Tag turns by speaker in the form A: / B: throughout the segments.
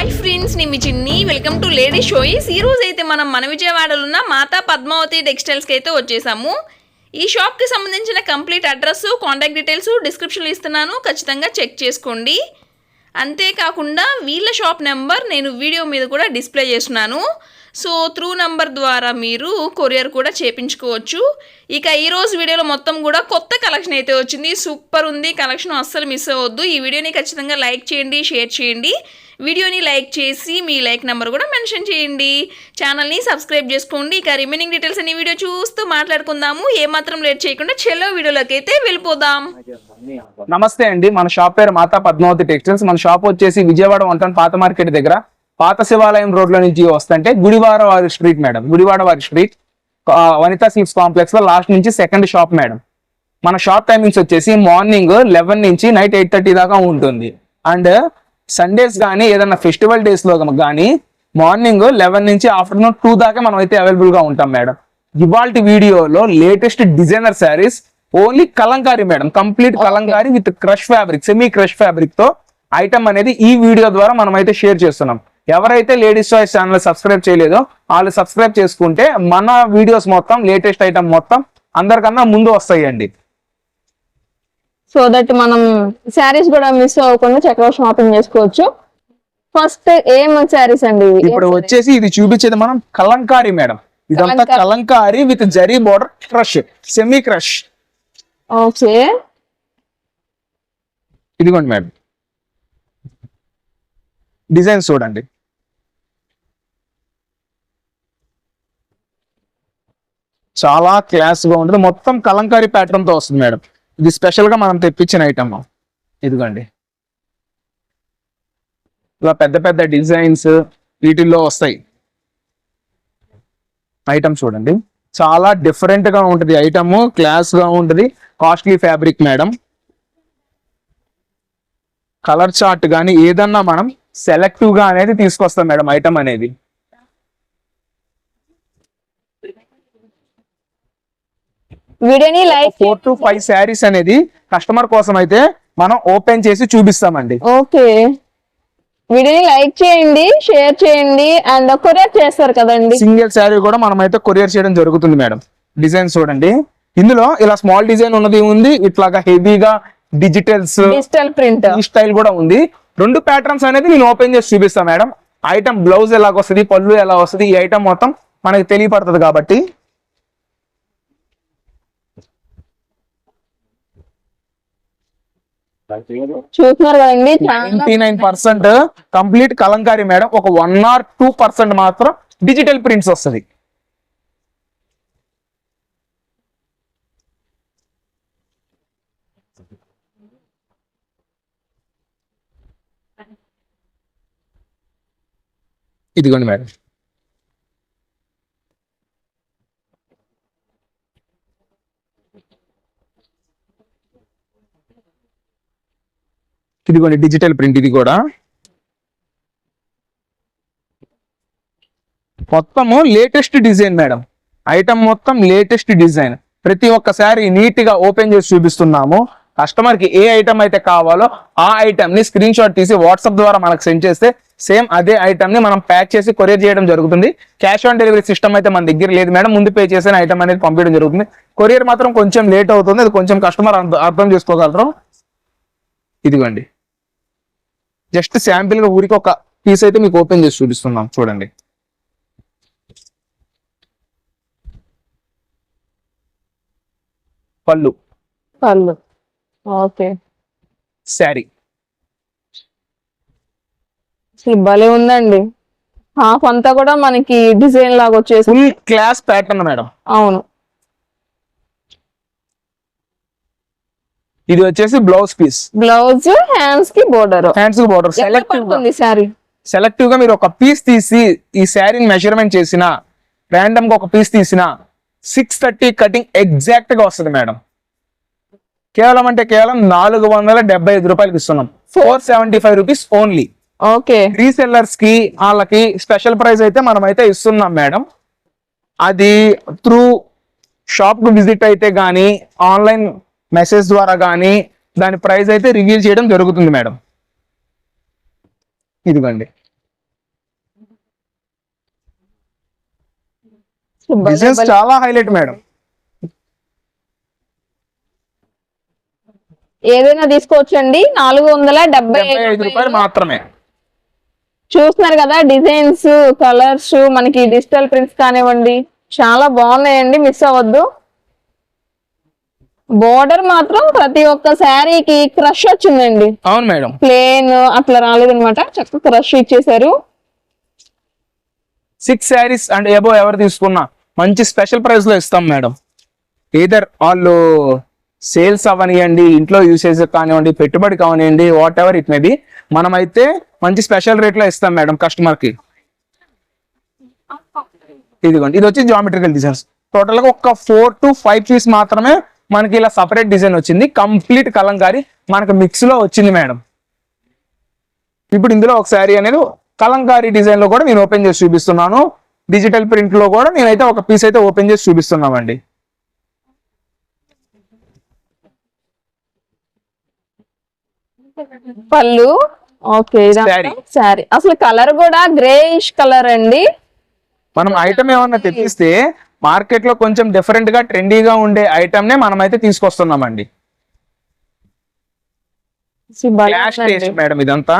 A: Hi friends నేను మీ చిన్ని. Welcome to lady షోయిస్ ఈ రోజు అయితే మనం మన విజయవాడలో ఉన్న మాతా పద్మావతి టెక్స్టైల్స్కి అయితే వచ్చేసాము. ఈ షాప్కి సంబంధించిన కంప్లీట్ అడ్రస్ కాంటాక్ట్ డీటెయిల్స్ డిస్క్రిప్షన్లో ఇస్తున్నాను. ఖచ్చితంగా చెక్ చేసుకోండి. అంతేకాకుండా వీళ్ళ షాప్ నెంబర్ నేను వీడియో మీద కూడా డిస్ప్లే చేస్తున్నాను. సో త్రూ నంబర్ ద్వారా మీరు కొరియర్ కూడా చేపించుకోవచ్చు. ఇక ఈ రోజు వీడియోలో మొత్తం కూడా కొత్త కలెక్షన్ అయితే వచ్చింది. సూపర్ ఉంది. కలెక్షన్ అస్సలు మిస్ అవ్వద్దు. ఈ వీడియోని ఖచ్చితంగా లైక్ చేయండి షేర్ చేయండి. వీడియోని లైక్ చేసి మీ లైక్ నెంబర్ కూడా మెన్షన్ చేయండి. ఛానల్ని సబ్స్క్రైబ్ చేసుకోండి. ఇక రిమైనింగ్ డీటెయిల్స్ అన్ని వీడియో చూస్తూ మాట్లాడుకుందాము. ఏమాత్రం లేట్ చేయకుండా చెల్లో వీడియోలోకి అయితే వెళ్ళిపోదాం.
B: నమస్తే అండి. మన షాప్ పేరు మాతా పద్మావతి టెక్స్టైల్స్. మన షాప్ వచ్చేసి విజయవాడ వంటన్ పాత మార్కెట్ దగ్గర. పాత శివాలయం రోడ్లో నుంచి వస్తుంటే గుడివాడ వారి స్ట్రీట్ మేడం. గుడివాడ వారి స్ట్రీట్. వనితా సిల్క్స్ కాంప్లెక్స్లో లాస్ట్ నుంచి సెకండ్ షాప్ మేడం. మన షాప్ టైమింగ్స్ వచ్చేసి మార్నింగ్ లెవెన్ నుంచి నైట్ ఎయిట్ థర్టీ దాకా ఉంటుంది. అండ్ సండేస్ కానీ ఏదైనా ఫెస్టివల్ డేస్లో కానీ మార్నింగ్ లెవెన్ నుంచి ఆఫ్టర్నూన్ టూ దాకా మనం అయితే అవైలబుల్గా ఉంటాం మేడం. ఇవాళ వీడియోలో latest designer sarees only Kalamkari madam. Complete Kalamkari with crush fabric semi crush ఫ్యాబ్రిక్తో item అనేది ఈ వీడియో ద్వారా మనం అయితే షేర్ చేస్తున్నాం. ఎవరైతే లేడీస్ చాయిస్ ఛానల్ సబ్స్క్రైబ్ చేయలేదో వాళ్ళు సబ్స్క్రైబ్ చేసుకుంటే మన వీడియోస్ మొత్తం లేటెస్ట్ ఐటమ్ మొత్తం అందరికన్నా ముందు వస్తాయండి.
C: సో దట్ మనం శారీస్ కూడా మిస్ అవ్వకుండా చక్కగా షాపింగ్ చేసుకోవచ్చు. ఫస్ట్ ఏం శారీస్ అండి?
B: ఇప్పుడు వచ్చేసి ఇది చూపించేది మనం కలంకారీ మేడం. ఇదంతా
C: Kalamkari.
B: Kalamkari with zari border crush semi crush
C: okay
B: ఇదిగోండి మేడం. డిజైన్స్ చూడండి. చాలా క్లాస్గా ఉంటుంది. మొత్తం కలంకారీ ప్యాటర్న్తో వస్తుంది మేడం. ఇది స్పెషల్గా మనం తెప్పించిన ఐటమ్ ఇదిగోండి. ఇలా పెద్ద పెద్ద డిజైన్స్ వీటిల్లో వస్తాయి. ఐటమ్ చూడండి. చాలా డిఫరెంట్గా ఉంటుంది. ఐటమ్ క్లాస్గా ఉంటుంది. Costly fabric madam colour chart కానీ ఏదన్నా మనం సెలెక్టివ్గా అనేది తీసుకొస్తాం మేడం ఐటమ్ అనేది.
C: వీడియోని like
B: four to five saris అనేది కస్టమర్ కోసం అయితే మనం ఓపెన్ చేసి చూపిస్తామండి.
C: ఓకే. వీడియోని లైక్ చేయండి షేర్ చేయండి అండ్ కొరియర్ చేస్తారు కదండి.
B: సింగిల్ శారీ కూడా మనం అయితే కొరియర్ చేయడం జరుగుతుంది మేడం. డిజైన్ చూడండి. ఇందులో ఇలా స్మాల్ డిజైన్ ఉన్నది ఉంది ఇట్లాగా హెవీగా డిజిటల్స్
C: డిజిటల్ ప్రింట్
B: ఈ స్టైల్ కూడా ఉంది. రెండు ప్యాటర్న్స్ అనేది నేను ఓపెన్ చేసి చూపిస్తాను మేడం. ఐటమ్ బ్లౌజ్ ఎలాగ వస్తుంది పళ్ళు ఎలా వస్తుంది ఈ ఐటమ్ మొత్తం మనకి తెలియపడుతుంది కాబట్టి.
C: చూస్తున్నారు కదండి
B: ninety nine percent complete Kalamkari madam. ఒక వన్ ఆర్ టూ పర్సెంట్ మాత్రం డిజిటల్ ప్రింట్స్ వస్తుంది. ఇదిగోండి మేడం. ఇదిగోండి డిజిటల్ ప్రింట్ ఇది కూడా. మొత్తము లేటెస్ట్ డిజైన్ మేడం. ఐటమ్ మొత్తం లేటెస్ట్ డిజైన్ ప్రతి ఒక్కసారి నీట్గా ఓపెన్ చేసి చూపిస్తున్నాము. కస్టమర్కి ఏ ఐటమ్ అయితే కావాలో ఆ ఐటమ్ని స్క్రీన్ షాట్ తీసి వాట్సాప్ ద్వారా మనకు సెండ్ చేస్తే సేమ్ అదే ఐటమ్ని మనం ప్యాక్ చేసి కొరియర్ చేయడం జరుగుతుంది. క్యాష్ ఆన్ డెలివరీ సిస్టమ్ అయితే మన దగ్గర లేదు మేడం. ముందు పే చేసిన ఐటమ్ అనేది పంపించడం జరుగుతుంది. కొరియర్ మాత్రం కొంచెం లేట్ అవుతుంది. అది కొంచెం కస్టమర్ అర్థం చేసుకోగలరు. ఇదిగోండి. జస్ట్ శాంపిల్గా ఊరికి ఒక పీస్ అయితే మీకు ఓపెన్ చేసి చూపిస్తున్నాం. చూడండి. పళ్ళు.
C: పళ్ళు. ఓకే.
B: శారీ.
C: అసలు భలే ఉందండి. హాఫ్ అంతా కూడా మనకి డిజైన్ లాగా వచ్చేసి
B: ఫుల్ క్లాస్ ప్యాటర్న్ మేడం.
C: అవును.
B: ఇది వచ్చేసి బ్లౌజ్ పీస్.
C: బ్లౌజ్ హ్యాండ్స్కి border
B: hands border selective
C: sorry
B: సెలెక్టివ్గా. మీరు ఒక పీస్ తీసి ఈ శారీని మెజర్మెంట్ చేసిన ర్యాండమ్గా ఒక పీస్ తీసిన సిక్స్ థర్టీ కటింగ్ ఎగ్జాక్ట్గా వస్తుంది మేడం. కేవలం అంటే కేవలం నాలుగు వందల డెబ్బై ఐదు రూపాయలకి ఇస్తున్నాం. Four seventy five rupees only
C: okay.
B: రీసెల్లర్స్కి వాళ్ళకి స్పెషల్ ప్రైస్ అయితే మనం అయితే ఇస్తున్నాం మేడం. అది త్రూ షాప్కు విజిట్ అయితే గానీ ఆన్లైన్ మెసేజ్ ద్వారా కానీ దాని ప్రైస్ అయితే రివీల్ చేయడం జరుగుతుంది మేడం. ఇదిగండి. బిజినెస్ చాలా హైలైట్ మేడం.
C: ఏదైనా తీసుకోవచ్చండి? నాలుగు వందల డెబ్బై
B: ఐదు రూపాయలు మాత్రమే.
C: చూస్తున్నారు కదా డిజైన్స్ కలర్స్ మనకి డిజిటల్ ప్రింట్స్ కానివ్వండి చాలా బాగున్నాయండి మిస్ అవ్వద్దు. బోర్డర్ మాత్రం ప్రతి ఒక్క శారీకి క్రష్ వచ్చిందండి.
B: అవును మేడం.
C: ప్లేన్ అట్లా రాలేదన్నమాట. చక్కగా క్రష్ ఇచ్చేసారు
B: సిక్స్ శారీస్ అండ్ ఏబో ఎవరు తీసుకున్నా మంచి స్పెషల్ ప్రైస్లో ఇస్తాం మేడం. ఏదర్ వాళ్ళు సేల్స్ అవనివ్వండి ఇంట్లో యూసేజ్ కానివ్వండి పెట్టుబడి కానివ్వండి whatever it may be మనమైతే మంచి స్పెషల్ రేట్లో ఇస్తాం మేడం కస్టమర్కి. ఇదిగోండి ఇది వచ్చి జామెట్రికల్ డిజైన్స్ టోటల్గా ఒక ఫోర్ టు ఫైవ్ పీస్ మాత్రమే మనకి ఇలా సపరేట్ డిజైన్ వచ్చింది. కంప్లీట్ కలంకారీ మనకి మిక్స్లో వచ్చింది మేడం. ఇప్పుడు ఇందులో ఒక శారీ అనేది కలంకారీ డిజైన్లో కూడా నేను ఓపెన్ చేసి చూపిస్తున్నాను. డిజిటల్ ప్రింట్లో కూడా నేనైతే ఒక పీస్ అయితే ఓపెన్ చేసి చూపిస్తున్నామండి.
C: పళ్ళు. ఓకే అసలు కలర్ కూడా గ్రేయిష్ కలర్ అండి.
B: మనం ఐటమ్ ఏమన్నా తెప్పిస్తే మార్కెట్లో కొంచెం డిఫరెంట్గా ట్రెండీగా ఉండే ఐటమ్ నే మనం అయితే తీసుకొస్తున్నామండి మేడం ఇదంతా.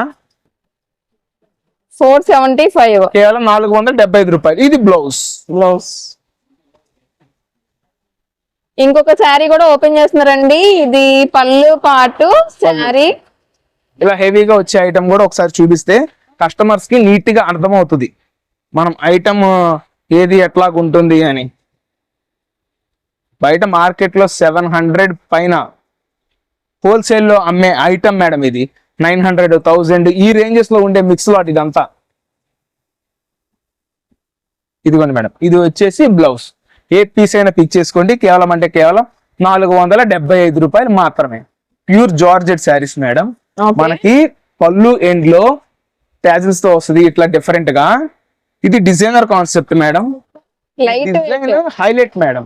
C: Four seventy five.
B: కేవలం నాలుగు వందల డెబ్బై ఐదు రూపాయలు. ఇది బ్లౌజ్.
C: బ్లౌజ్. ఇంకొక శారీ కూడా ఓపెన్ చేస్తున్నారండి. ఇది పళ్ళు పాటు శారీ.
B: ఇలా హెవీగా వచ్చే ఐటమ్ కూడా ఒకసారి చూపిస్తే కస్టమర్స్కి నీట్గా అర్థమవుతుంది. మనం ఐటమ్ ఏది ఎట్లా ఉంటుంది అని. బయట మార్కెట్లో సెవెన్ హండ్రెడ్ పైన హోల్సేల్లో అమ్మే ఐటమ్ మేడం ఇది. నైన్ హండ్రెడ్ థౌజండ్ ఈ రేంజెస్లో ఉండే మిక్స్ లాట్ ఇదంతా. ఇదిగోండి మేడం ఇది వచ్చేసి బ్లౌజ్. ఏ పీస్ అయినా పిక్ చేసుకోండి. కేవలం అంటే కేవలం నాలుగు వందల డెబ్బై ఐదు రూపాయలు మాత్రమే. Pure georgette sarees madam. మనకి పళ్ళు ఎండ్లో తో వస్తుంది ఇట్లా డిఫరెంట్గా. ఇది designer concept madam design highlight madam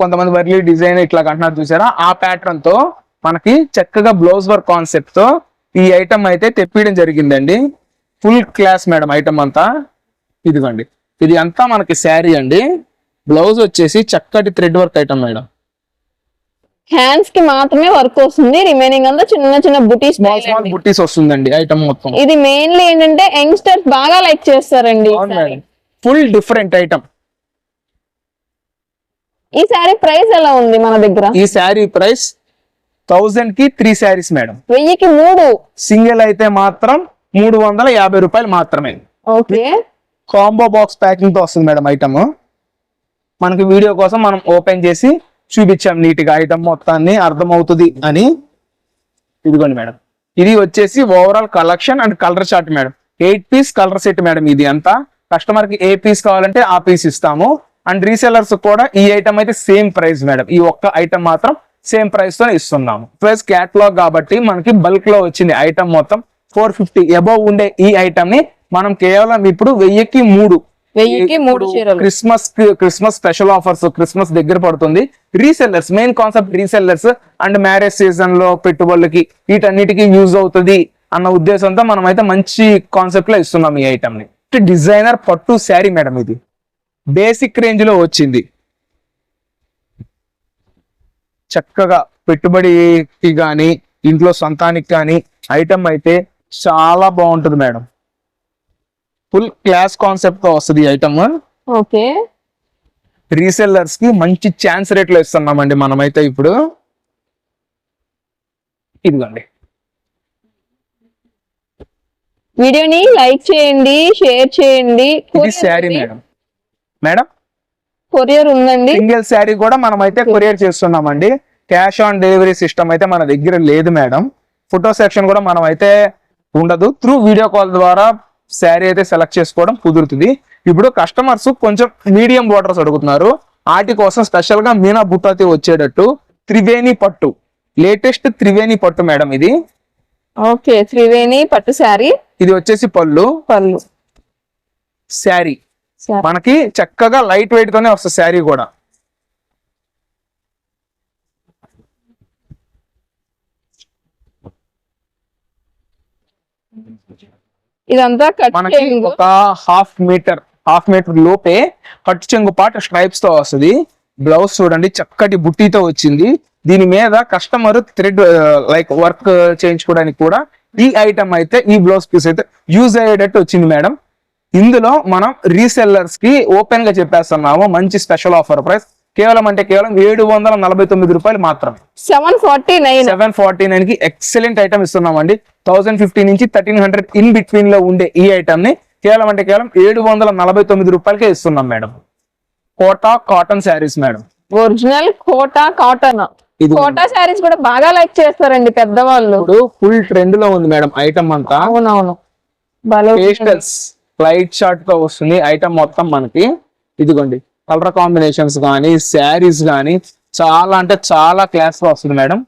B: కొంతమంది వర్లీ డిజైన్ ఇట్లా అంటున్నారు చూసారా? ఆ ప్యాటర్న్తో మనకి చక్కగా బ్లౌజ్ వర్క్ కాన్సెప్ట్తో ఈ ఐటమ్ అయితే తెప్పియడం జరిగిందండి. ఫుల్ క్లాస్ మేడం ఐటమ్ అంతా. ఇదిగోండి. ఇది అంతా మనకి శారీ అండి. బ్లౌజ్ వచ్చేసి చక్కటి థ్రెడ్ వర్క్ ఐటమ్ మేడం
C: హ్యాండ్స్కి మాత్రమే వర్క్ వస్తుంది. రిమైనింగ్ అంతా చిన్న చిన్న బుటీస్
B: స్మాల్ స్మాల్ బుట్టీస్ వస్తుందండి ఐటమ్ మొత్తం.
C: ఇది మెయిన్లీ ఏంటంటే యంగ్స్టర్స్ బాగా లైక్ చేస్తారండి
B: ఫుల్ డిఫరెంట్ ఐటమ్
C: ఈ శారీ ప్రైస్ ఎలా ఉంది మన దగ్గర?
B: ఈ శారీ ప్రైస్ థౌజండ్కి త్రీ శారీస్ మేడం.
C: వెయ్యికి మూడు.
B: సింగిల్ అయితే మాత్రం మూడు వందల యాభై రూపాయలు మాత్రమే.
C: ఓకే.
B: కాంబో బాక్స్ ప్యాకింగ్తో వస్తుంది మేడం ఐటమ్ మనకి వీడియో కోసం మనం ఓపెన్ చేసి చూపించాం నీట్గా. ఐటమ్ మొత్తాన్ని అర్థమవుతుంది అని. ఇదిగోండి మేడం. ఇది వచ్చేసి overall collection and colour chart madam. Eight piece colour set madam ఇది అంతా. కస్టమర్కి ఏ పీస్ కావాలంటే ఆ పీస్ ఇస్తాము. అండ్ రీసెలర్స్ కూడా ఈ ఐటమ్ అయితే సేమ్ ప్రైస్ మేడం. ఈ ఒక్క ఐటమ్ మాత్రం సేమ్ ప్రైస్తో ఇస్తున్నాము. ప్లస్ క్యాట్లాగ్ కాబట్టి మనకి బల్క్లో వచ్చింది ఐటమ్ మొత్తం ఫోర్ ఫిఫ్టీ అబౌవ్ ఉండే ఈ ఐటమ్ని మనం కేవలం ఇప్పుడు వెయ్యికి మూడు
C: వెయ్యికి మూడు చీరలు.
B: Christmas Christmas special offers Christmas దగ్గర పడుతుంది. Resellers main concept resellers and marriage సీజన్లో పెట్టుబడులకి వీటన్నిటికీ యూజ్ అవుతుంది అన్న ఉద్దేశంతో మనం అయితే మంచి కాన్సెప్ట్లో ఇస్తున్నాం ఈ ఐటమ్ని. డిజైనర్ పట్టు శారీ మేడం ఇది. బేసిక్ రేంజ్లో వచ్చింది. చక్కగా పెట్టుబడికి కానీ ఇంట్లో సొంతానికి కానీ ఐటమ్ అయితే చాలా బాగుంటుంది మేడం. ఫుల్ క్లాస్ కాన్సెప్ట్తో వస్తుంది ఐటమ్.
C: ఓకే.
B: రీసెల్లర్స్కి మంచి ఛాన్స్ రేట్లో ఇస్తున్నామండి మనమైతే ఇప్పుడు. ఇదిగోండి.
C: వీడియోని లైక్ చేయండి షేర్ చేయండి.
B: ఇది శారీ మేడం. మేడం?
C: కొరియర్ ఉందండి.
B: సింగిల్ శారీ కూడా మనం అయితే కొరియర్ చేస్తున్నామండి. క్యాష్ ఆన్ డెలివరీ సిస్టమ్ అయితే మన దగ్గర లేదు మేడం. ఫోటో సెక్షన్ కూడా మనం అయితే ఉండదు. త్రూ వీడియో కాల్ ద్వారా శారీ అయితే సెలెక్ట్ చేసుకోవడం కుదురుతుంది. ఇప్పుడు కస్టమర్స్ కొంచెం మీడియం బోర్డర్స్ అడుగుతున్నారు. వాటి కోసం స్పెషల్గా మీనా బుట్టాతి వచ్చేటట్టు త్రివేణి పట్టు. లేటెస్ట్ త్రివేణి పట్టు మేడం ఇది.
C: ఓకే త్రివేణి పట్టు శారీ.
B: ఇది వచ్చేసి పళ్ళు.
C: పళ్ళు.
B: శారీ.
C: శారీ.
B: మనకి చక్కగా లైట్ వెయిట్ తోనే వస్తుంది శారీ కూడా.
C: ఇదంతా కట్
B: మనకి ఒక హాఫ్ మీటర్ హాఫ్ మీటర్ లోపే కట్టు చెంగు పాట స్ట్రైప్స్తో వస్తుంది. బ్లౌజ్ చూడండి చక్కటి బుట్టితో వచ్చింది. దీని మీద కస్టమర్ థ్రెడ్ లైక్ వర్క్ చేయించుకోవడానికి కూడా ఈ ఐటమ్ అయితే ఈ బ్లౌజ్ పీస్ అయితే యూజ్ అయ్యేటట్టు వచ్చింది మేడం. ఇందులో మనం రీసెల్లర్స్కి ఓపెన్గా చెప్పేస్తున్నాము. మంచి స్పెషల్ ఆఫర్ ప్రైస్ కేవలం అంటే కేవలం ఏడు వందల నలభై తొమ్మిది రూపాయలు మాత్రమే.
C: Seven forty nine.
B: Seven forty నైన్కి ఎక్సలెంట్ ఐటమ్ ఇస్తున్నామండి. థౌసండ్ ఫిఫ్టీ నుంచి థర్టీన్ హండ్రెడ్ ఇన్ బిట్వీన్లో ఉండే ఈ ఐటమ్ని కేవలం అంటే కేవలం ఏడు వందల నలభై తొమ్మిది రూపాయలకే ఇస్తున్నాం madam. Kota cotton saris madam.
C: Original Kota cotton.
B: ఇది
C: కోటా శారీస్ కూడా బాగా లైక్ చేస్తారండి పెద్దవాళ్ళు.
B: ఇప్పుడు ఫుల్ ట్రెండ్లో ఉంది మేడం ఐటమ్ అంతా.
C: అవునవును.
B: పేస్టల్స్ లైట్ షార్ట్తో వస్తుంది ఐటమ్ మొత్తం మనకి. ఇదిగోండి. కలర్ కాంబినేషన్స్ కానీ శారీస్ కానీ చాలా అంటే చాలా క్లాస్ వస్తుంది మేడం.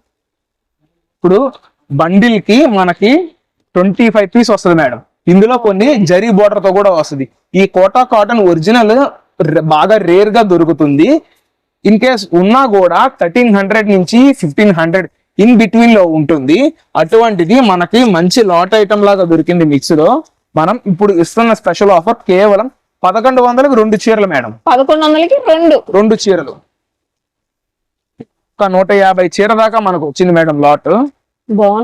B: ఇప్పుడు బండిల్కి మనకి ట్వంటీ ఫైవ్ పీస్ వస్తుంది మేడం. ఇందులో కొన్ని జరీ బోర్డర్తో కూడా వస్తుంది. ఈ కోటా కాటన్ ఒరిజినల్ బాగా రేర్గా దొరుకుతుంది. ఇన్ కేస్ ఉన్నా కూడా థర్టీన్ హండ్రెడ్ నుంచి ఫిఫ్టీన్ హండ్రెడ్ ఇన్ బిట్వీన్లో ఉంటుంది. అటువంటిది మనకి మంచి లాట్ ఐటమ్ లాగా దొరికింది మిక్స్లో మనం ఇప్పుడు ఇస్తున్న స్పెషల్ ఆఫర్ కేవలం పదకొండు వందలకు రెండు చీరలు మేడం.
C: పదకొండు వందలకి రెండు.
B: రెండు చీరలు. ఒక నూట యాభై చీర దాకా మనకు వచ్చింది మేడం లాట్.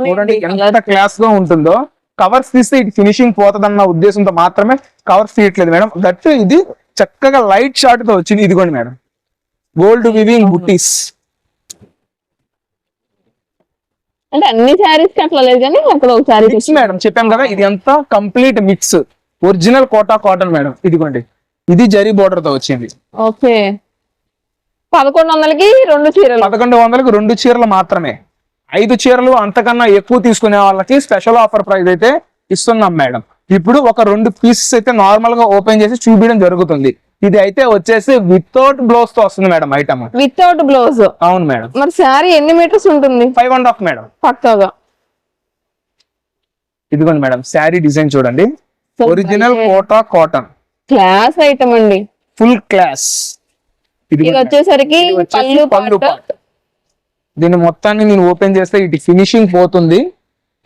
B: చూడండి ఎంత క్లాస్గా ఉంటుందో. కవర్స్ తీస్తే ఇది ఫినిషింగ్ పోతుందన్న ఉద్దేశంతో మాత్రమే కవర్స్ తీయట్లేదు మేడం. దట్ ఇది చక్కగా లైట్ షార్ట్తో వచ్చింది. ఇదిగోండి మేడం. గోల్డ్ వివింగ్ బుట్టీస్
C: అంటే అన్ని శారీస్ అట్లా లేదు కానీ అక్కడ ఒక శారీ
B: మిక్స్ మేడం. చెప్పాం కదా ఇది అంతా complete mix original Kota cotton madam. ఇదిగోండి. ఇది జరీ బోర్డర్తో వచ్చింది.
C: ఓకే. పదకొండు వందలకి రెండు చీరలు.
B: పదకొండు వందలకు రెండు చీరలు మాత్రమే. ఐదు చీరలు అంతకన్నా ఎక్కువ తీసుకునే వాళ్ళకి స్పెషల్ ఆఫర్ ప్రైస్ అయితే ఇస్తున్నాం మేడం. ఇప్పుడు ఒక రెండు పీసెస్ అయితే నార్మల్గా ఓపెన్ చేసి చూపించడం జరుగుతుంది. ఇది అయితే వచ్చేసి వితౌట్ బ్లౌజ్తో వస్తుంది మేడం ఐటమ్.
C: Without blouse.
B: అవును మేడం.
C: మరి శారీ ఎన్ని మీటర్స్ ఉంటుంది?
B: Five and half madam.
C: పక్కాగా.
B: ఇదిగోండి మేడం. శారీ డిజైన్ చూడండి. Original Kota cotton
C: class item అండి.
B: ఫుల్ క్లాస్ ఇది
C: వచ్చేసరికి పళ్ళు
B: పళ్ళు
C: పాట.
B: దీన్ని మొత్తాన్ని నేను ఓపెన్ చేస్తే ఇటు ఫినిషింగ్ పోతుంది.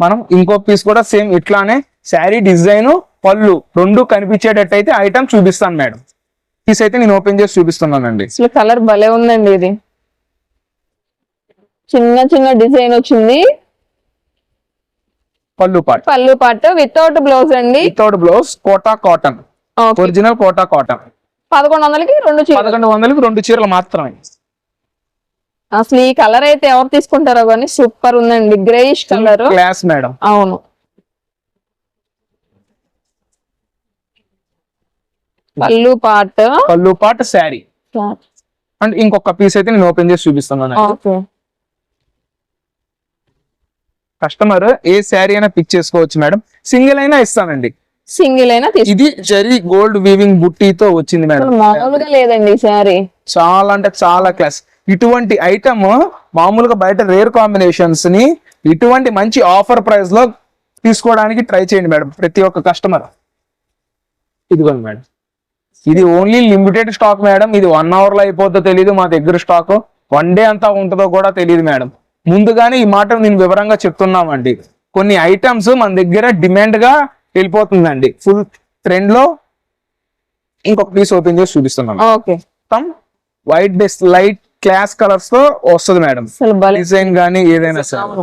B: మనం ఇంకో పీస్ కూడా సేమ్ ఇట్లానే శారీ డిజైన్ పళ్ళు రెండు కనిపించేటట్టు అయితే ఐటమ్ చూపిస్తాను మేడం. పీస్ అయితే నేను ఓపెన్ చేసి చూపిస్తున్నానండి.
C: అసలు కలర్ భలే ఉందండి ఇది. చిన్న చిన్న డిజైన్ వచ్చింది.
B: పళ్ళు పాట.
C: పళ్ళు పాట వితౌట్ బ్లౌజ్ అండి.
B: Without blouse Kota cotton. Original Kota cotton.
C: పదకొండు వందలకి రెండు చీరలు.
B: పదకొండు వందలకి రెండు చీరలు మాత్రమే.
C: అసలు ఈ కలర్ అయితే ఎవరు తీసుకుంటారో కానీ సూపర్ ఉందండి. Greyish colour.
B: క్లాస్ మేడం
C: అవును. పళ్ళు పాట.
B: పళ్ళు పాట శారీ. అండ్ ఇంకొక పీస్ అయితే నేను ఓపెన్ చేసి చూపిస్తున్నాను.
C: ఓకే.
B: కస్టమర్ ఏ శారీ అయినా పిక్ చేసుకోవచ్చు మేడం. సింగిల్ అయినా ఇస్తానండి.
C: సింగిల్ అయినా
B: ఇది జరీ గోల్డ్ వీవింగ్ బుట్టీతో వచ్చింది మేడం.
C: మామూలుగా లేదండి ఈ శారీ.
B: చాలా అంటే చాలా క్లాస్ ఇటువంటి ఐటమ్ మామూలుగా బయట రేర్ కాంబినేషన్స్ని ఇటువంటి మంచి ఆఫర్ ప్రైస్లో తీసుకోవడానికి ట్రై చేయండి మేడం ప్రతి ఒక్క కస్టమర్ ఇదిగోండి మేడం. ఇది ఓన్లీ లిమిటెడ్ స్టాక్ మేడం. ఇది వన్ అవర్లో అయిపోతుందో తెలియదు మా దగ్గర స్టాక్ వన్ డే అంతా ఉంటుందో కూడా తెలియదు మేడం. ముందుగానే ఈ మాట నేను వివరంగా చెప్తున్నామండి. కొన్ని ఐటమ్స్ మన దగ్గర డిమాండ్గా వెళ్ళిపోతుందండి. ఫుల్ ట్రెండ్లో ఇంకొక పీస్ ఓపెన్ చేసి చూపిస్తున్నాం మొత్తం వైట్ బేస్ లైట్ క్లాస్ కలర్స్తో వస్తుంది మేడం. డిజైన్ గానీ ఏదైనా సరే.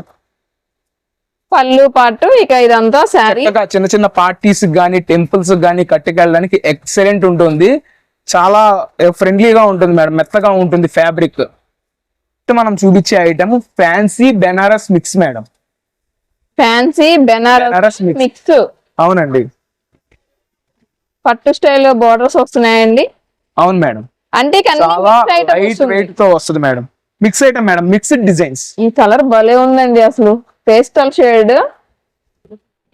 C: పళ్ళు పాటు ఇక ఇదంతా శారీ.
B: చిన్న చిన్న పార్టీస్ గానీ టెంపుల్స్ గానీ కట్టుకెళ్ళడానికి ఎక్సలెంట్ ఉంటుంది. చాలా ఫ్రెండ్లీగా ఉంటుంది మేడం. మెత్తగా ఉంటుంది ఫ్యాబ్రిక్ మనం చూపించే item fancy Benaras mix madam
C: fancy Benaras
B: mix అవునండి.
C: పట్టు స్టైల్లో బోర్డర్స్ వస్తున్నాయండి.
B: అవును మేడం
C: అంటే.
B: వెయిట్తో
C: వస్తుంది
B: madam mix item madam mixed designs
C: ఈ కలర్ భలే ఉందండి అసలు. పేస్టల్ షేడ్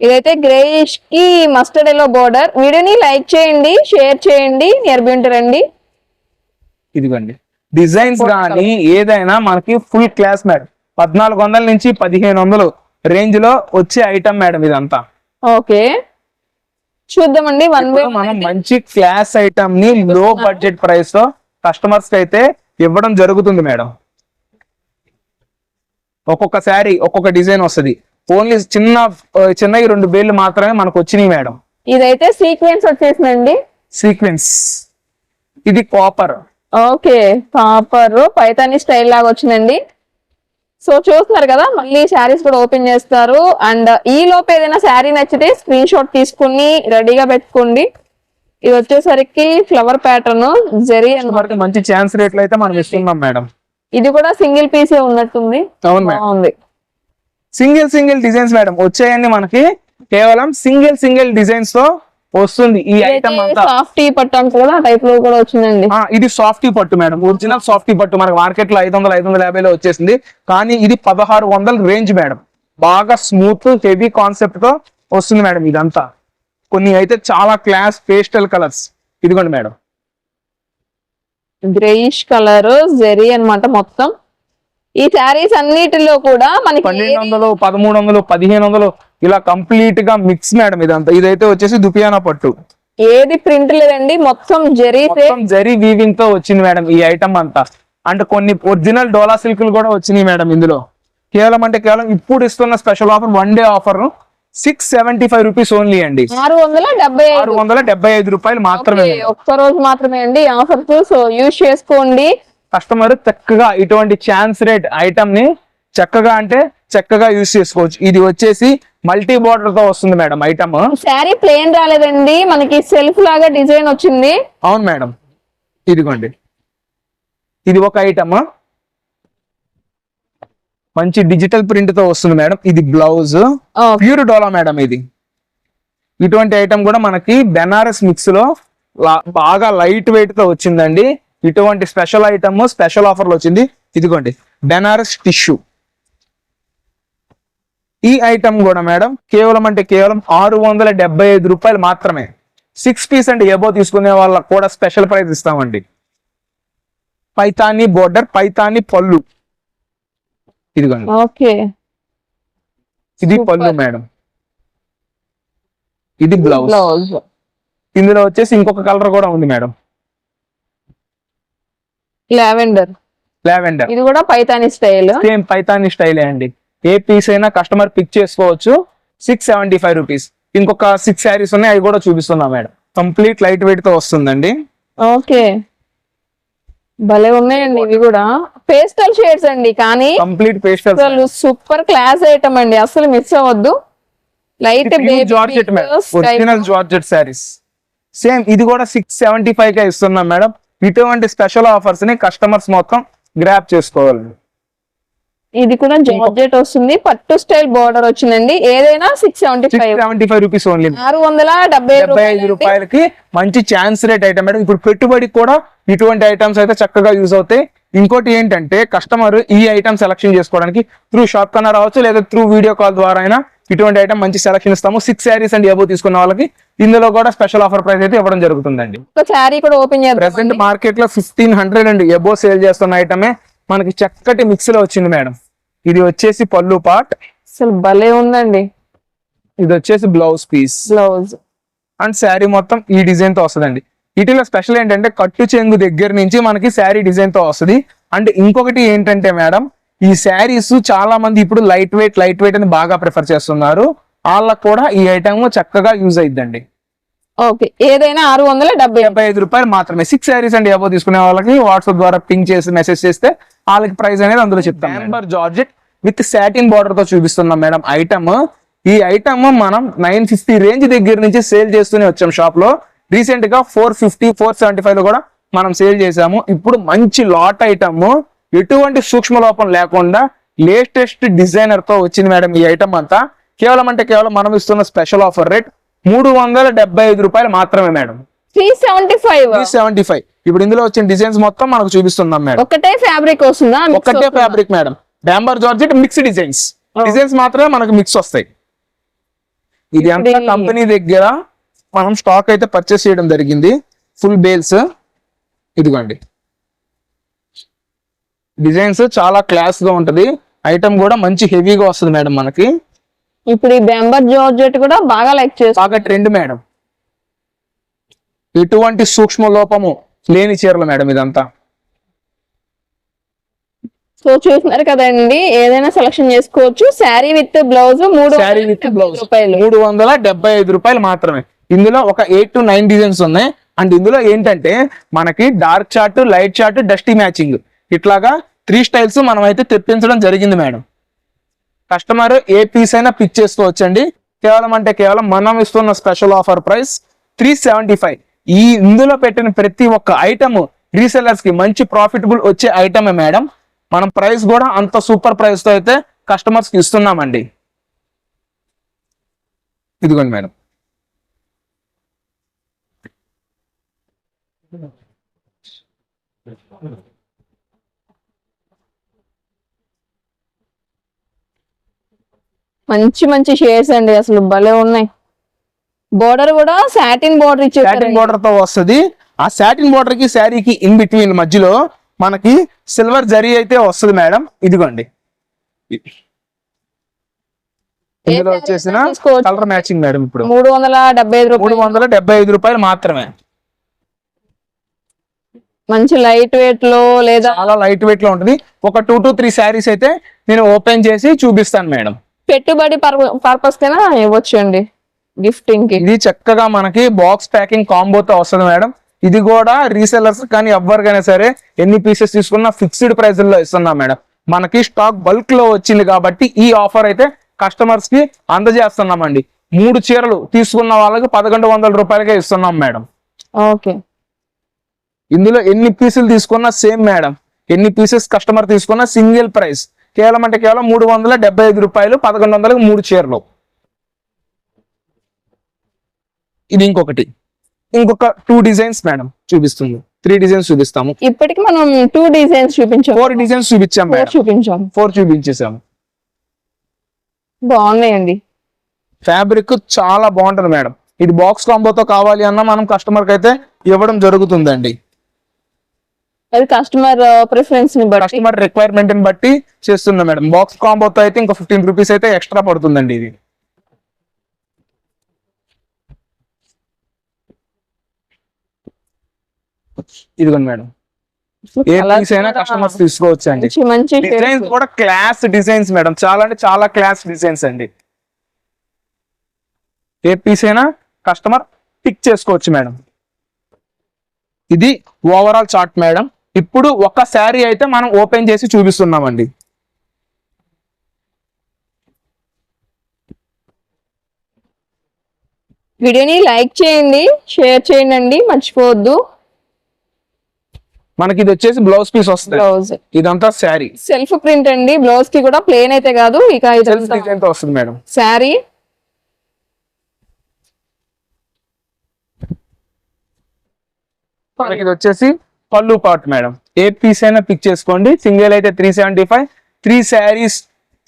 C: ఇదైతే గ్రేయిష్కి మస్టర్డ్ ఎల్లో బోర్డర్ వీడియోని లైక్ చేయండి షేర్ చేయండి. నియర్ రండి.
B: ఇదిగోండి. డిజైన్స్ కానీ ఏదైనా మనకి ఫుల్ క్లాస్ మేడం పద్నాలుగు వందల నుంచి పదిహేను వందలు రేంజ్లో వచ్చే ఐటమ్ మేడం ఇదంతా.
C: ఓకే. చూద్దామండి వన్
B: ఇప్పుడు మనం మంచి క్లాస్ ఐటమ్ని లో బడ్జెట్ ప్రైస్తో కస్టమర్స్కి అయితే ఇవ్వడం జరుగుతుంది మేడం ఒక్కొక్క శారీ ఒక్కొక్క డిజైన్ వస్తది. ఓన్లీ చిన్న చిన్నవి రెండు వేలు మాత్రమే మనకు వచ్చినాయి మేడం
C: ఇదైతే సీక్వెన్స్ వచ్చేసిందండి.
B: సీక్వెన్స్ ఇది copper
C: okay copper Paithani style లాగా వచ్చిందండి. సో చూస్తున్నారు కదా మళ్ళీ శారీస్ కూడా ఓపెన్ చేస్తారు. అండ్ ఈ లోపు ఏదైనా శారీ నచ్చితే స్క్రీన్ షాట్ తీసుకుని రెడీగా పెట్టుకోండి. ఇది వచ్చేసరికి ఫ్లవర్ ప్యాటర్న్ జెరీ
B: మంచి ఛాన్స్ రేట్లు అయితే మనం ఇస్తున్నాం మేడం.
C: ఇది కూడా సింగిల్ పీసే ఉన్నట్టుంది.
B: అవును మేడం.
C: బాగుంది.
B: Single single designs madam. వచ్చాయండి మనకి కేవలం సింగిల్ సింగిల్ డిజైన్స్తో వస్తుంది ఈ ఐటమ్ అంతా.
C: సాఫ్ట్ పట్టు కదా ఆ టైప్లో కూడా వచ్చిందండి.
B: ఇది సాఫ్టీ పట్టు మేడం. ఒరిజినల్ సాఫ్టీ పట్టు మనకి మార్కెట్లో ఐదు వందల ఐదు వందల యాభైలో వచ్చేసింది. కానీ ఇది పదహారు వందల రేంజ్ మేడం. బాగా స్మూత్ హెవీ కాన్సెప్ట్తో వస్తుంది మేడం ఇదంతా. కొన్ని అయితే చాలా క్లాస్ పేస్టల్ కలర్స్ ఇదిగోండి మేడం.
C: గ్రేయిష్ కలర్ జెరీ అన్నమాట మొత్తం. ఈ శారీస్ అన్నిటిలో కూడా మనకి
B: పన్నెండు వందలు పదమూడు వందలు పదిహేను వందలు ఇలా కంప్లీట్గా మిక్స్ మేడం ఇదంతా. ఇదైతే వచ్చేసి దుపియానా పట్టు.
C: ఏది ప్రింట్ లేదండి మొత్తం
B: మొత్తం జరీ వీవింగ్తో వచ్చింది మేడం ఈ ఐటమ్ అంతా. అంటే కొన్ని ఒరిజినల్ డోలా సిల్క్లు కూడా వచ్చినాయి మేడం ఇందులో. కేవలం అంటే కేవలం ఇప్పుడు ఇస్తున్న special offer one day offer six seventy five rupees only అండి.
C: ఆరు వందల డెబ్బై
B: ఆరు వందల డెబ్బై ఐదు రూపాయలు మాత్రమే.
C: ఒక్క రోజు మాత్రమే అండి ఆఫర్స్ సో యూజ్ చేసుకోండి.
B: కస్టమర్ చక్కగా ఇటువంటి ఛాన్స్ రేట్ ఐటమ్ని చక్కగా అంటే చక్కగా యూస్ చేసుకోవచ్చు. ఇది వచ్చేసి మల్టీ బార్డర్తో వస్తుంది మేడం ఐటమ్.
C: శారీ ప్లేన్ రాలేదండి. మనకి సెల్ఫ్ లాగా డిజైన్ వచ్చింది.
B: అవును మేడం. ఇదిగోండి. ఇది ఒక ఐటమ్. మంచి డిజిటల్ ప్రింట్తో వస్తుంది మేడం. ఇది బ్లౌజ్. ప్యూర్ డోలా మేడం ఇది. ఇటువంటి ఐటమ్ కూడా మనకి బెనారస్ మిక్స్లో లా- బాగా లైట్ వెయిట్తో వచ్చిందండి. ఇటువంటి స్పెషల్ ఐటమ్ స్పెషల్ ఆఫర్లో వచ్చింది. ఇదిగోండి. బెనారస్ టిష్యూ. ఈ ఐటమ్ కూడా మేడం కేవలం అంటే కేవలం ఆరు వందల డెబ్బై ఐదు రూపాయలు మాత్రమే. సిక్స్ పీస్ అంటే ఏబో తీసుకునే వాళ్ళకి కూడా స్పెషల్ ప్రైస్ ఇస్తామండి. పైతాని బోర్డర్ పైతాని పళ్ళు. ఇదిగోండి.
C: ఓకే.
B: ఇది. పళ్ళు మేడం ఇది బ్లౌజ్
C: బ్లౌజ్
B: ఇందులో వచ్చేసి ఇంకొక కలర్ కూడా ఉంది మేడం
C: లావెండర్
B: లావెండర్
C: ఇది కూడా పైతాని స్టైల్
B: సేమ్ పైతాని స్టైలే అండి. ఏ పీస్ అయినా కస్టమర్ పిక్ చేసుకోవచ్చు. సిక్స్ సెవెంటీ ఫైవ్ రూపీస్ ఇంకొక సిక్స్ శారీస్ ఉన్నాయి అవి కూడా చూపిస్తున్నా మేడం. కంప్లీట్ లైట్ వెయిట్తో వస్తుందండి.
C: ఓకే. భలే ఉన్నాయండి ఇవి కూడా. పేస్టల్ షేడ్స్ అండి కానీ
B: complete pastel
C: super class item అండి. అసలు మిస్ అవ్వద్దు. Light
B: georgette original georgette saris same ఇది కూడా సిక్స్ సెవెంటీ ఫైవ్ కే ఇస్తున్నాం మేడం. ఇటువంటి స్పెషల్ ఆఫర్స్ని కస్టమర్స్ మొత్తం గ్రాప్ చేసుకోవాలి.
C: ఇది కూడా జార్జెట్ వస్తుంది. పట్టు స్టైల్ బోర్డర్ వచ్చిందండి. ఏదైనా six seventy five
B: seventy five rupees only
C: ఆరు వందల డెబ్బై
B: ఐదు రూపాయలకి మంచి ఛాన్స్ రేట్ ఐటమ్ మేడం ఇప్పుడు పెట్టుబడికి కూడా ఇటువంటి ఐటమ్స్ అయితే చక్కగా యూజ్ అవుతాయి. ఇంకోటి ఏంటంటే కస్టమర్ ఈ ఐటమ్ సెలెక్షన్ చేసుకోవడానికి త్రూ షాప్ కన్నా రావచ్చు లేదా త్రూ వీడియో కాల్ ద్వారా అయినా ఇటువంటి ఐటమ్ మంచి సెలెక్షన్ ఇస్తాము. సిక్స్ శారీస్ అండ్ ఏబో తీసుకున్న వాళ్ళకి ఇందులో కూడా స్పెషల్ ఆఫర్ ప్రైస్ అయితే ఇవ్వడం జరుగుతుందండి.
C: శారీ కూడా ఓపెన్
B: ప్రెసెంట్ మార్కెట్లో fifteen hundred and above sale చేస్తున్న ఐటమే మనకి చక్కటి మిక్స్లో వచ్చింది మేడం. ఇది వచ్చేసి పళ్ళు పార్ట్.
C: అసలు భలే ఉందండి.
B: ఇది వచ్చేసి blouse piece.
C: Blouse.
B: And sari మొత్తం ఈ డిజైన్తో వస్తుందండి. వీటిలో స్పెషల్ ఏంటంటే కట్టు చెంగు దగ్గర నుంచి మనకి శారీ డిజైన్తో వస్తుంది. అండ్ ఇంకొకటి ఏంటంటే మేడం ఈ శారీస్ చాలా మంది ఇప్పుడు లైట్ వెయిట్ లైట్ వెయిట్ అని బాగా ప్రిఫర్ చేస్తున్నారు. వాళ్ళకు కూడా ఈ ఐటమ్ చక్కగా యూజ్ అయిద్దండి.
C: ఓకే ఏదైనా ఆరు వందల డెబ్బై
B: డెబ్బై ఐదు రూపాయలు మాత్రమే. సిక్స్ శారీస్ అండ్ ఏవో తీసుకునే వాళ్ళకి. వాట్సాప్ ద్వారా పింక్ చేసి మెసేజ్ చేస్తే వాళ్ళకి ప్రైస్ అనేది అందులో చెప్తాం నంబర్ జార్జెట్ విత్ సాటిన్ బార్డర్తో చూపిస్తున్నాం మేడం ఐటమ్ ఈ ఐటమ్ మనం నైన్ ఫిఫ్టీ రేంజ్ దగ్గర నుంచి సేల్ చేస్తూనే వచ్చాం షాప్లో. రీసెంట్గా ఫోర్ ఫిఫ్టీ ఫోర్ సెవెంటీ ఫైవ్లో కూడా మనం సేల్ చేసాము ఇప్పుడు మంచి లాట్ ఐటమ్ ఎటువంటి సూక్ష్మ లోపం లేకుండా లేటెస్ట్ డిజైనర్తో వచ్చింది మేడం ఈ ఐటమ్ అంతా. కేవలం అంటే కేవలం మనం ఇస్తున్న స్పెషల్ ఆఫర్ రేట్ మూడు వందల డెబ్బై ఐదు రూపాయలు మాత్రమే madam.
C: Three seventy five.
B: Seventy five. ఇప్పుడు ఇందులో వచ్చిన డిజైన్స్ మొత్తం మనకు చూపిస్తున్నాం మేడం.
C: ఒకటే ఫ్యాబ్రిక్ వస్తుందా? వస్తుందా?
B: Fabric madam. డాంబర్ georgette mix designs designs మాత్రమే మనకు మిక్స్ వస్తాయి. ఇది అంతా కంపెనీ దగ్గర మనం స్టాక్ అయితే పర్చేస్ చేయడం జరిగింది. ఫుల్ బేల్స్ ఇదిగోండి. డిజైన్స్ చాలా క్లాస్గా ఉంటది. ఐటమ్ కూడా మంచి హెవీగా వస్తుంది మేడం మనకి.
C: ఇప్పుడు ఈ బెంబర్ జార్జెట్ కూడా బాగా లైక్ చేస్తాం
B: బాగా ట్రెండ్ మేడం. ఎటువంటి సూక్ష్మ లోపము లేని చీరలు మేడం ఇదంతా.
C: సో చూస్తున్నారు కదండి ఏదైనా సెలక్షన్ చేసుకోవచ్చు. శారీ విత్ బ్లౌజ్ మూడు
B: శారీ విత్ బ్లౌజ్. మూడు వందల డెబ్బై ఐదు రూపాయలు మాత్రమే. ఇందులో ఒక ఎయిట్ టు నైన్ డిజైన్స్ ఉన్నాయి. అండ్ ఇందులో ఏంటంటే మనకి dark chart light chart dusty matching ఇట్లాగా త్రీ స్టైల్స్ మనం అయితే తెప్పించడం జరిగింది మేడం. కస్టమర్ ఏ పీస్ అయినా పిక్ చేసుకోవచ్చండి కేవలం అంటే కేవలం మనం ఇస్తున్న special offer price three seventy five ఈ ఇందులో పెట్టిన ప్రతి ఒక్క ఐటమ్ రీసెలర్స్కి మంచి ప్రాఫిటబుల్ వచ్చే ఐటమే మేడం మనం ప్రైస్ కూడా అంత సూపర్ ప్రైస్తో అయితే కస్టమర్స్కి ఇస్తున్నామండి. ఇదిగోండి మేడం
C: మంచి మంచి షేడ్స్ అండి అసలు భలే ఉన్నాయి. బోర్డర్ కూడా సాటిన్ బోర్డర్
B: సాటిన్
C: ఇచ్చేసారు
B: బోర్డర్తో వస్తది. ఆ సాటిన్ బోర్డర్కి శారీకి ఇన్ బిట్వీన్ మధ్యలో మనకి సిల్వర్ జరీ అయితే వస్తుంది మేడం. ఇదిగోండి. ఇందులో వచ్చేసిన. కలర్ మ్యాచింగ్ మేడం ఇప్పుడు.
C: మూడు వందల డెబ్బై ఐదు
B: మూడు
C: రూపాయలు
B: వందల డెబ్బై ఐదు రూపాయలు మాత్రమే.
C: మంచి లైట్ వెయిట్లో లేదా
B: చాలా లైట్ వెయిట్లో ఉంటుంది. ఒక టూ టు త్రీ శారీస్ అయితే నేను ఓపెన్ చేసి చూపిస్తాను మేడం.
C: పెట్టుబడి పర్పస్ కైనా ఇవ్వచ్చు అండి గిఫ్టింగ్కి
B: ఇది చక్కగా మనకి బాక్స్ ప్యాకింగ్ కాంబోతో వస్తుంది మేడం. ఇది కూడా రీసెల్లర్స్ కానీ ఎవరికైనా సరే ఎన్ని పీసెస్ తీసుకున్నా ఫిక్స్డ్ ప్రైస్లో ఇస్తున్నాం మేడం. మనకి స్టాక్ బల్క్లో వచ్చింది కాబట్టి ఈ ఆఫర్ అయితే కస్టమర్స్కి అందజేస్తున్నామండి. మూడు చీరలు తీసుకున్న వాళ్ళకి పదకొండు వందల రూపాయలకే ఇస్తున్నాం మేడం.
C: ఓకే.
B: ఇందులో ఎన్ని పీసులు తీసుకున్నా సేమ్ మేడం. ఎన్ని పీసెస్ కస్టమర్ తీసుకున్నా సింగిల్ ప్రైస్. కేవలం అంటే కేవలం మూడు వందల డెబ్బై ఐదు రూపాయలు పదకొండు వందలకు మూడు చీరలు. ఇది ఇంకొకటి. ఇంకొక టూ డిజైన్స్ మేడం చూపిస్తుంది. త్రీ డిజైన్స్ చూపిస్తాము.
C: ఇప్పటికి మనం టూ డిజైన్స్ చూపించాం.
B: ఫోర్ డిజైన్స్ చూపించాం
C: చూపించాం.
B: ఫోర్ చూపించేసాము
C: బాగున్నాయండి.
B: ఫ్యాబ్రిక్ చాలా బాగుంటుంది మేడం ఇది బాక్స్ కాంబోతో కావాలి అన్నా మనం కస్టమర్కి అయితే ఇవ్వడం జరుగుతుందండి.
C: అది కస్టమర్ ప్రిఫరెన్స్ని బట్టి.
B: కస్టమర్ రిక్వైర్మెంట్ని బట్టి చేస్తున్నాం మేడం. బాక్స్ కాంబోతో అయితే ఇంకా ఫిఫ్టీన్ రూపీస్ అయితే ఎక్స్ట్రా పడుతుందండి ఇది. ఇదిగోండి మేడం. ఏ
C: Colours
B: పీస్ అయినా కస్టమర్స్ తీసుకోవచ్చు అండి.
C: మంచి
B: డిజైన్స్. కూడా క్లాస్ డిజైన్స్ మేడం. చాలా అంటే చాలా క్లాస్ డిజైన్స్ అండి. ఏ పీస్ అయినా కస్టమర్ పిక్ చేసుకోవచ్చు మేడం. ఇది ఓవరాల్ చార్ట్ మేడం. ఇప్పుడు ఒక శారీ అయితే మనం ఓపెన్ చేసి చూపిస్తున్నామండి.
C: వీడియోని లైక్ చేయండి షేర్ చేయండి అండి మర్చిపోవద్దు.
B: మనకి ఇది వచ్చేసి బ్లౌజ్ పీస్ వస్తుంది
C: బ్లౌజ్.
B: ఇదంతా శారీ.
C: సెల్ఫ్ ప్రింట్ అండి బ్లౌజ్కి కూడా ప్లేన్ అయితే కాదు ఇక
B: వస్తుంది మేడం.
C: శారీ.
B: మనకి ఇది వచ్చేసి పళ్ళు పార్ట్ మేడం. ఏ పీస్ అయినా పిక్ చేసుకోండి. సింగిల్ అయితే three seventy five three saris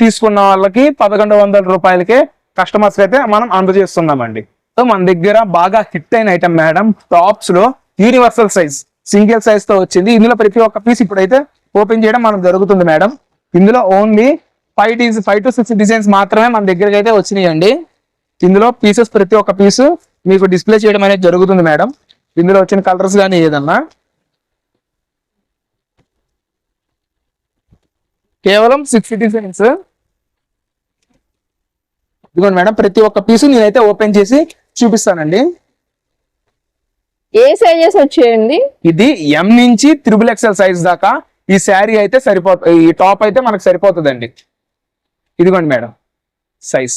B: తీసుకున్న వాళ్ళకి పదకొండు వందల రూపాయలకే కస్టమర్స్ అయితే మనం అందజేస్తున్నామండి. సో మన దగ్గర బాగా హిట్ అయిన ఐటమ్ మేడం టాప్స్లో యూనివర్సల్ సైజ్ సింగిల్ సైజ్తో వచ్చింది. ఇందులో ప్రతి ఒక్క పీస్ ఇప్పుడైతే ఓపెన్ చేయడం మనం జరుగుతుంది మేడం. ఇందులో ఓన్లీ ఫైవ్ డిజ్ ఫైవ్ టు సిక్స్ డిజైన్స్ మాత్రమే మన దగ్గరికి అయితే వచ్చినాయండి. ఇందులో పీసెస్ ప్రతి ఒక్క పీసు మీకు డిస్ప్లే చేయడం అనేది జరుగుతుంది మేడం. ఇందులో వచ్చిన కలర్స్ కానీ ఏదన్నా. కేవలం సిక్స్ డిజైన్స్ ఇదిగోండి మేడం ప్రతి ఒక్క పీసు నేనైతే ఓపెన్ చేసి చూపిస్తానండి.
C: ఏ సైజెస్ వచ్చేయండి?
B: ఇది ఎం నుంచి త్రిబుల్ ఎక్స్ఎల్ సైజ్ దాకా ఈ శారీ అయితే సరిపోతుంది ఈ టాప్ అయితే మనకు సరిపోతుందండి. ఇదిగోండి మేడం సైజ్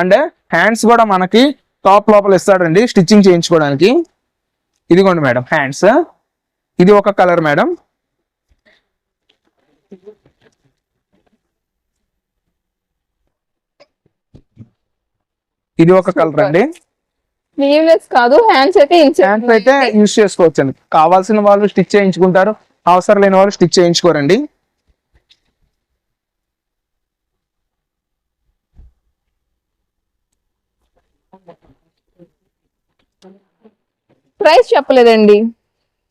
B: అండ్ హ్యాండ్స్ కూడా మనకి టాప్ లోపల ఇస్తాడండి స్టిచ్చింగ్ చేయించుకోవడానికి. ఇదిగోండి మేడం హ్యాండ్స్ ఇది ఒక కలర్ మేడం. ఇది ఒక కలర్ అండి.
C: కాదు హ్యాండ్స్ అయితే
B: హ్యాండ్స్ అయితే యూజ్ చేసుకోవచ్చు అండి కావాల్సిన వాళ్ళు స్టిచ్ చేయించుకుంటారు. అవసరం లేని వాళ్ళు స్టిచ్ చేయించుకోరండి.
C: ప్రైస్ చెప్పలేదండి.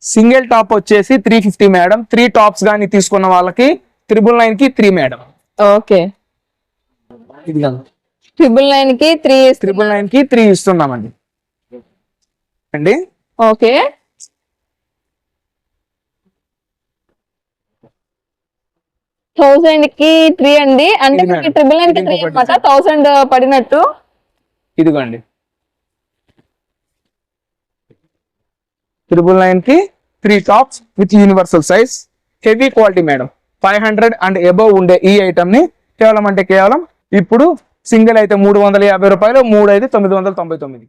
B: సింగిల్ టాప్ వచ్చేసి three fifty madam three tops కానీ తీసుకున్న వాళ్ళకి త్రిబుల్ నైన్కి త్రీ మేడం
C: ఓకే
B: ఇది
C: ట్రిపుల్ నైన్కి త్రీ
B: త్రిబుల్ నైన్కి త్రీ ఇస్తున్నామండి. అండి?
C: ఓకే. థౌసండ్కి త్రీ అండి. అంటే. ట్రిపుల్
B: నైన్కి
C: త్రీ. అనమాట థౌసండ్ పడినట్టు.
B: ఇదిగోండి. త్రిబుల్ నైన్కి three tops with universal size heavy quality madam five hundred and above ఉండే ఈ ఐటమ్ని కేవలం అంటే కేవలం ఇప్పుడు సింగిల్ అయితే మూడు వందల యాభై రూపాయలు మూడు అయితే తొమ్మిది వందల తొంభై తొమ్మిది